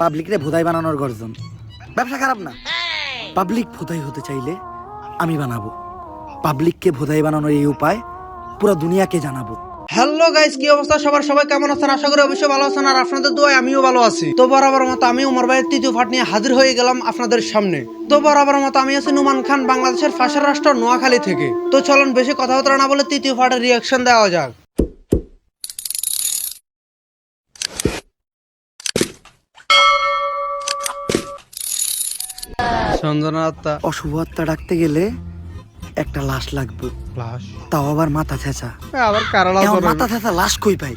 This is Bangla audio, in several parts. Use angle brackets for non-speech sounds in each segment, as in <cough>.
পাবলিকরে ভোদাই বানানোর গর্জন। ব্যবসা খারাপ না। পাবলিক ভোদাই হতে চাইলে আমি বানাবো। পাবলিককে ভোদাই বানানোর এই উপায় পুরো দুনিয়াকে জানাব। হ্যালো গাইস, কি অবস্থা? সবার সবাই কেমন আছেন? আশা করি অবশ্যই ভালো আছেন। আর আপনাদের দোয়ায় আমিও ভালো আছি। তো বরাবর মতো আমি উমর ভাইয়ের তৃতীয় ফাট নিয়ে হাজির হয়ে গেলাম আপনাদের সামনে। তো বরাবর মতো আমি আছি নুমান খান, বাংলাদেশের ফাঁসের রাষ্ট্র নোয়াখালী থেকে। তো চলুন, বেশি কথাবার্তা না বলে তৃতীয় ফাটের রিয়াকশন দেওয়া যাক। সঞ্জনা আত্মা। অশুভ আত্মা ডাকতে গেলে একটা লাশ লাগবে। লাশ? তাও আবার মাথা ছেঁচা। আবার কারালা এখন মাথা ছেঁচা লাশ কই পাই?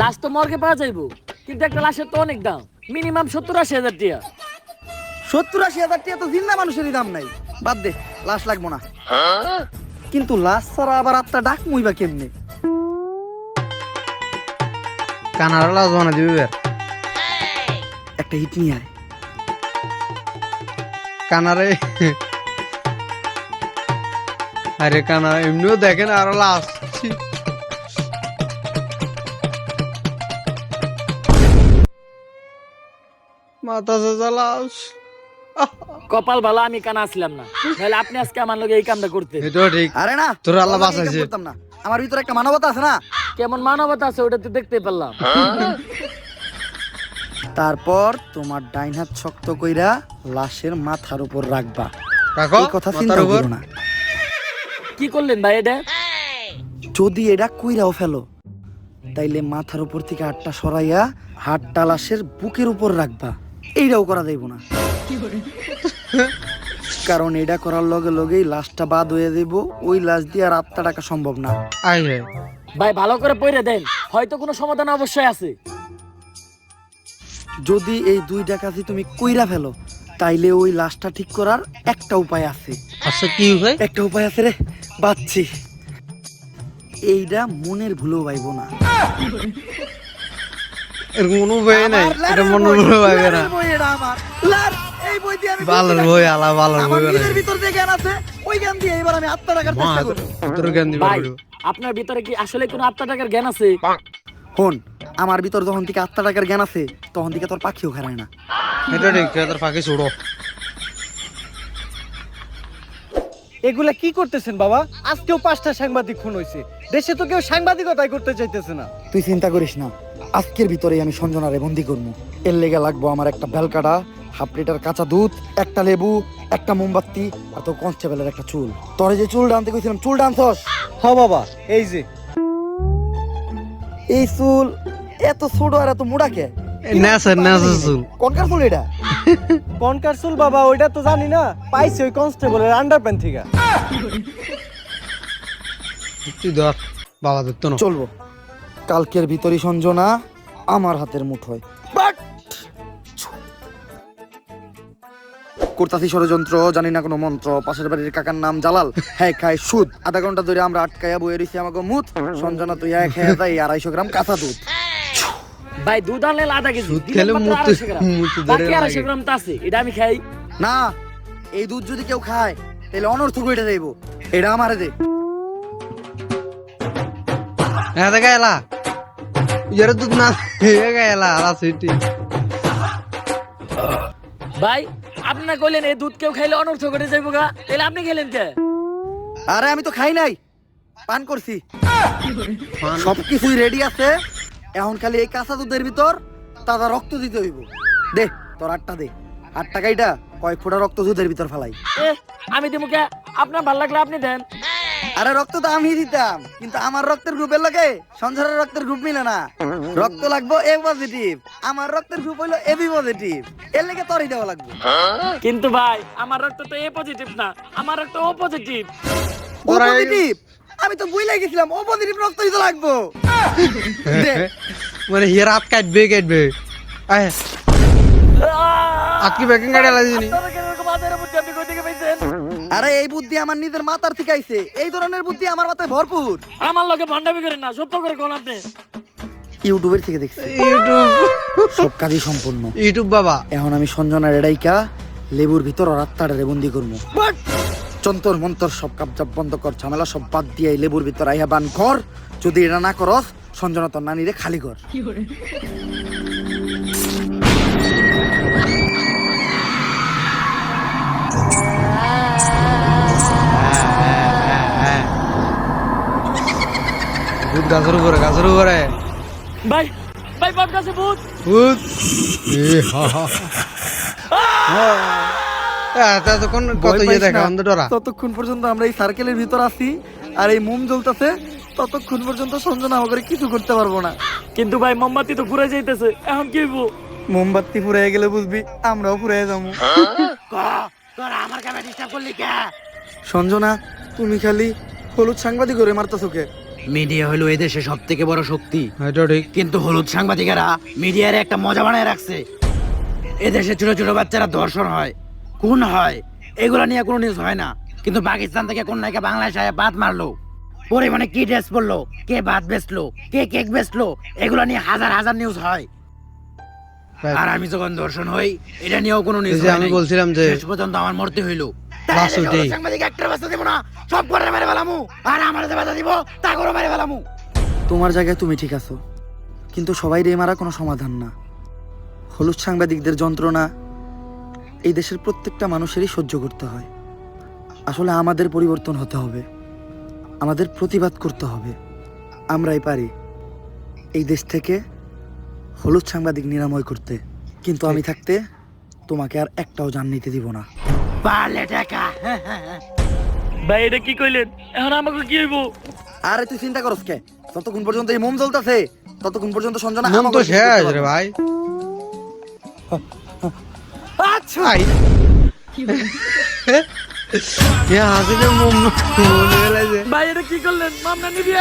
লাশ তো মর্গে পাওয়া যাইবো কিন্তু একটা লাশের তো অনেক দাম। মিনিমাম সত্তর আশি হাজার টিয়া। সত্তর আশি হাজার টাকা তো জিন্দা মানুষেরই দাম নাই। বাদ দে লাশ লাগবো না। কিন্তু লাশ ছাড়া আবার আত্মা ডাক মুইবা কেমনে? কানাডা লাশ বানা দিবি একটা হিট নিয়ে আয়। কানারে। আরে কানা এমনিও দেখেন আরও লাশ। মাথা সাজা লাশ। কপাল ভালো আমি কানা আসলাম না। তাহলে আপনি আজকে আমার লগে এই কামটা করতে এটাও ঠিক। আরে না তোর আল্লাহ বাঁচাইছে। আমার ভিতরে একটা মানবতা আছে না। কেমন মানবতা আছে ওটা তো দেখতে পারলাম। তারপর তোমার ডাইন হাত শক্ত কইরা লাশের মাথার উপর রাখবা। এই কথা চিন্তা করো না। কি করলেন ভাই এটা? যদি এটা কইরাও ফেলো তাইলে মাথার উপর থেকে হাতটা সরাইয়া হাতটা লাশের বুকের উপর রাখবা। এইটাও করা যাইব না। কারণ এটা করার লগে লগেই লাশটা বাদ হয়ে দেব ওই লাশ দিয়ে আর আত্মা টাকা সম্ভব না। ভাই ভালো করে পড়ে দেন। হয়তো কোনো সমাধান অবশ্যই আছে। যদি এই দুই ডাকাতি তুমি কইরা ফেলো তাইলে ওই লাশটা ঠিক করার একটা উপায় আছে। আচ্ছা কি ভাই একটা উপায় আছে রে বাচ্ছি। এইটা মনের ভুলেও পাইব না। এর কোনো বই নাই এটা মনে মনে পাইবে না। লারের বই এটা আমার। লার, এই বই দিয়ে আমি বালার বই আলা বালার আমার বই ভিতর যে জ্ঞান আছে ওই জ্ঞান দিয়ে এবার আমি আত্মা মা চেষ্টা করব। তোর জ্ঞান দিবে। আপনার ভিতরে কি আসলে কোনো আত্মা টাকার জ্ঞান আছে? হন আমার ভিতর যখন থেকে আত্মা টাকার জ্ঞান আছে তখন থেকে তোর পাখিও খারায় না। এটা ঠিক তোর ফাঁকে ছোড়ো এগুলা কি করতেছেন বাবা? আজকেও পাঁচটা সাংবাদিক খুন হয়েছে দেশে তো কেউ সাংবাদিকতাই করতে চাইতেছে না। তুই চিন্তা করিস না আজকের ভিতরেই আমি সঞ্জনারে বন্দি করব এর লেগে লাগবো আমার একটা বেলকাটা হাফ লিটার কাঁচা দুধ একটা লেবু একটা মোমবাতি আর তোর কনস্টেবলের একটা চুল। তোরে যে চুল ডানতে কইছিলাম চুল ডানছস? হ বাবা এই যে। এই চুল এত ছোট আর এত মোড়া কে? নেসে নেসে চুল। কনকার চুল এটা? <laughs> কনকারসুল বাবা ওইটা তো জানি না। পাইছি ওই কনস্টেবলের থেকে। তুই ধর বাবা ধরতো না চলবো। কালকের ভিতরই সঞ্জনা আমার হাতের মুঠোয় বাট! করতাছি ষড়যন্ত্র জানি না কোনো মন্ত্র। পাশের বাড়ির কাকার নাম জালাল। হ্যাঁ খায় সুদ। আধা ঘণ্টা ধরে আমরা আটকায়া বয়ে রয়েছি আমাকে মুত। সঞ্জনা তুই এক খেয়ে তাই আড়াইশো গ্রাম কাঁচা দুধ। ভাই দুধ আনলে আধা কেজি দুধ খেলে মুতে- মুতে ধরে বাকি আড়াইশো। গ্রাম তো আছে এটা আমি খাই। না এই দুধ যদি কেউ খায় তাহলে অনর্থ কইটা দেব। এটা আমারে দে। হ্যাঁ দেখা এলা। ইয়ার দুধ না এলা আলা সুইটি ভাই আপনি না কইলেন এই দুধ কেউ খাইলে অনর্থ করে যাইব গা তাহলে আপনি খেলেন কে? আরে আমি তো খাই নাই। পান করছি। সব কিছুই রেডি আছে। এখন খালি এই কাঁচা দুধের ভিতর তাজা রক্ত দিতে হইব। দে তোর আটটা দে। আট টাকাইটা কয়েক ফোঁটা রক্ত দুধের ভিতর ফেলাই। এ আমি দিব কে? আপনার ভালো লাগলে আপনি দেন। আরে রক্ত তো আমি দিতাম কিন্তু আমার রক্তের গ্রুপের লোকে সঞ্চারের রক্তের গ্রুপ মিলে না। রক্ত লাগবো এ পজিটিভ আমার রক্তের গ্রুপ হইল এবি পজিটিভ এর লেগে তোরই দেওয়া লাগবে। কিন্তু ভাই আমার রক্ত তো এ পজিটিভ না আমার রক্ত ও পজিটিভ ও পজিটিভ আমি তো বুঝলে গেছিলাম ও পজিটিভ রক্তই তো লাগবো মানে হিয়ার হাত কাটবে কাটবে। আজকে ব্যাকিং দিনি আরে এই বুদ্ধি আমার নিজের মাথার থেকে আইছে। এই ধরনের বুদ্ধি আমার মাথায় ভরপুর। আমার লোকে ভণ্ডামি করেন না সত্য করে কোন আপনি? ইউটিউবের থেকে দেখছি। ইউটিউব। সব কাজই সম্পূর্ণ। ইউটিউব বাবা। এখন আমি সঞ্জনা রেডাইকা লেবুর ভিতর আর আত্মারে বন্দি করব। চন্তর মন্তর সব কাপজাপ বন্ধ কর ঝামেলা সব বাদ দিয়ে এই লেবুর ভিতর আইহা বান কর। যদি এটা না কর সঞ্জনা তোর নানিরে খালি কর। ভাই ভাই ভূত ভূত হা হা। এত এতক্ষণ কত ইয়ে দেখা। ততক্ষণ পর্যন্ত আমরা এই সার্কেলের ভিতর আছি আর এই মোম জ্বলতেছে ততক্ষণ পর্যন্ত সঞ্জনা আমাকে কিছু করতে পারব না। কিন্তু ভাই মোমবাতি তো ঘুরে যাইতেছে এখন কি হইব? মোমবাতি ফুরাই গেলে বুঝবি আমরাও ফুরাই যাব। সঞ্জনা তুমি খালি হলুদ সাংবাদিক করে মারতেছো কে মিডিয়া হলো এদেশে সব থেকে বড় শক্তি। এটা ঠিক। কিন্তু হলুদ সাংবাদিকেরা মিডিয়ার একটা মজা বানায় রাখছে। এদেশে ছোট ছোট বাচ্চারা ধর্ষণ হয়। খুন হয় এগুলো নিয়ে কোনো নিউজ হয় না। কিন্তু পাকিস্তান থেকে কোন নায়িকা বাংলাদেশে আয়া বাদ মারলো? পরিমাণে কি ড্রেস পরলো? কে ভাত বেচলো? কে কেক বেচলো? এগুলো নিয়ে হাজার হাজার নিউজ হয়। আর আমি যখন ধর্ষণ হই এটা নিয়েও কোনো নিউজ যে আমি বলছিলাম যে শেষ পর্যন্ত আমার মরতে হইল। সাংবাদিক একটা বাচ্চা দিব না। সব করে মেরে ফেলামু। আর আমার যে বাধা দিব তা করে মেরে ফেলামু। তোমার জায়গায় তুমি ঠিক আছো। কিন্তু সবাই রে মারা কোনো সমাধান না। হলুদ সাংবাদিকদের যন্ত্রণা এই দেশের প্রত্যেকটা মানুষেরই সহ্য করতে হয়। আসলে আমাদের পরিবর্তন হতে হবে। আমাদের প্রতিবাদ করতে হবে। আমরাই পারি। এই দেশ থেকে হলুদ সাংবাদিক নিরাময় করতে। কিন্তু আমি থাকতে তোমাকে আর একটাও জান নিতে দিব না। পারলে টাকা। ভাই এটা কি কইলেন? এখন আমাকে কি হইব? আরে তুই চিন্তা করস কে? ততক্ষণ পর্যন্ত এই মোম জ্বলতেছে। ততক্ষণ পর্যন্ত সঞ্জনা আমাকে তো শেষ রে ভাই। আচ্ছা। ইয়া হাসিলে মন মনে গেলাইছে ভাই এটা কি করলেন? মামনা নিবি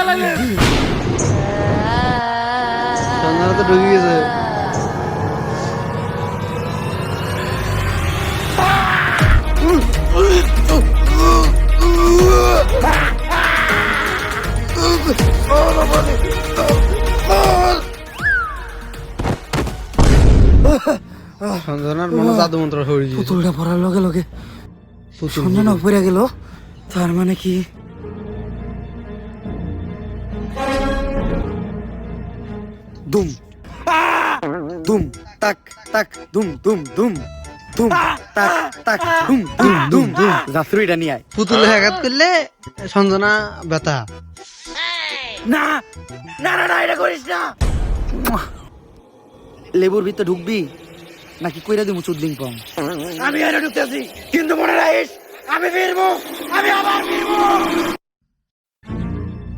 সন্ধ্যা তো ঢুকে গেছে। সঞ্জনার মনে জাদু মন্ত্র হয়ে গেছে পুতুলটা পড়ার লগে লগে সঞ্জনা পড়ে গেল। তার মানে কি? দুম। দুম। তাক তাক দুম দুম দুম। দুম তাক তাক দুম দুম দুম। দুম নিয়ে আয়। পুতুলে আঘাত করলে সঞ্জনা ব্যথা। না না না না এটা করিস না। লেবুর ভিতরে ঢুকবি? নাকি কইরা দিমু চুদলিং পম আমি এটা ঢুকতেছি। কিন্তু মনে রাখিস আমি ফিরবো আমি আবার ফিরবো।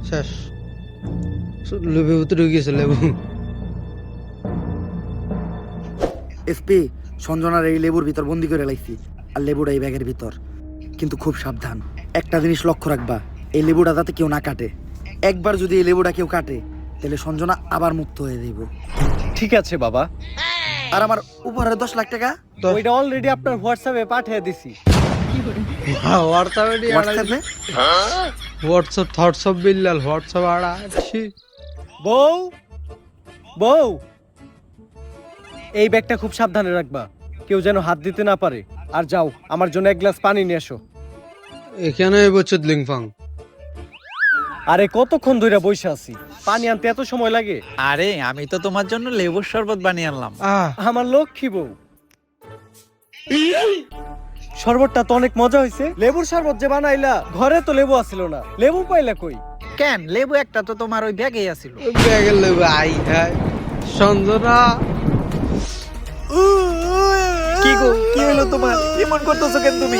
শেষ। লেবু তো ঢুকে গেছে লেবু। এসপি সঞ্জনার এই লেবুর ভিতর বন্দি করে লাইছি আর লেবুটা এই ব্যাগের ভিতর। কিন্তু খুব সাবধান। একটা জিনিস লক্ষ্য রাখবা এই লেবুটা যাতে কেউ না কাটে। একবার যদি এই লেবুটা কেউ কাটে তাহলে সঞ্জনা আবার মুক্ত হয়ে যাইব। ঠিক আছে বাবা। আর আমার উপহারে দশ লাখ টাকা? তো- ওইটা অলরেডি আপনার হোয়াটসঅ্যাপে পাঠিয়ে দিছি। হোয়াটসঅ্যাপে হোয়াটসঅ্যাপে বিল্লাল হোয়াটসঅ্যাপ আড়া। বউ বউ এই ব্যাগটা খুব সাবধানে রাখবা। কেউ যেন হাত দিতে না পারে। আর যাও আমার জন্য এক গ্লাস পানি নিয়ে এসো। এখানে বছর লিংফাং। আরে কতক্ষণ ধরে বসে আছি? পানি আনতে এত সময় লাগে? আরে আমি তো তোমার জন্য লেবুর শরবত বানিয়ে আনলাম। আমার লক্ষ্মী বউ। শরবতটা তো অনেক মজা হয়েছে লেবুর শরবত যে বানাইলা ঘরে তো লেবু আসিল না। লেবু পাইলা কই? কেন? লেবু একটা তো তোমার ওই ব্যাগে আছিল ব্যাগের লেবু আই হাই সঞ্জনা। কি গো কি হলো তোমার? এমন করতেছো কেন তুমি?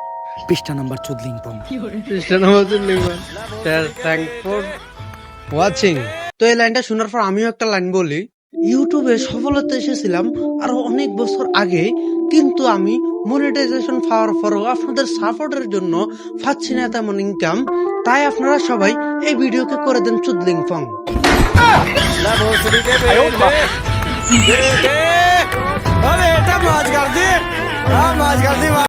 পৃষ্ঠা নাম্বার চোদ্দিং পং পৃষ্ঠা নাম্বার চোদ্দ পং স্যার থ্যাংক ফর ওয়াচিং তো এই লাইনটা শোনার পর আমিও একটা লাইন বলি। ইউটিউবে সফলতা এসেছিলাম আরও অনেক বছর আগে কিন্তু আমি মনিটাইজেশন পাওয়ার পরও আপনাদের সাপোর্টের জন্য পাচ্ছি না তেমন ইনকাম তাই আপনারা সবাই এই ভিডিওকে করে দেন চুদলিং ফং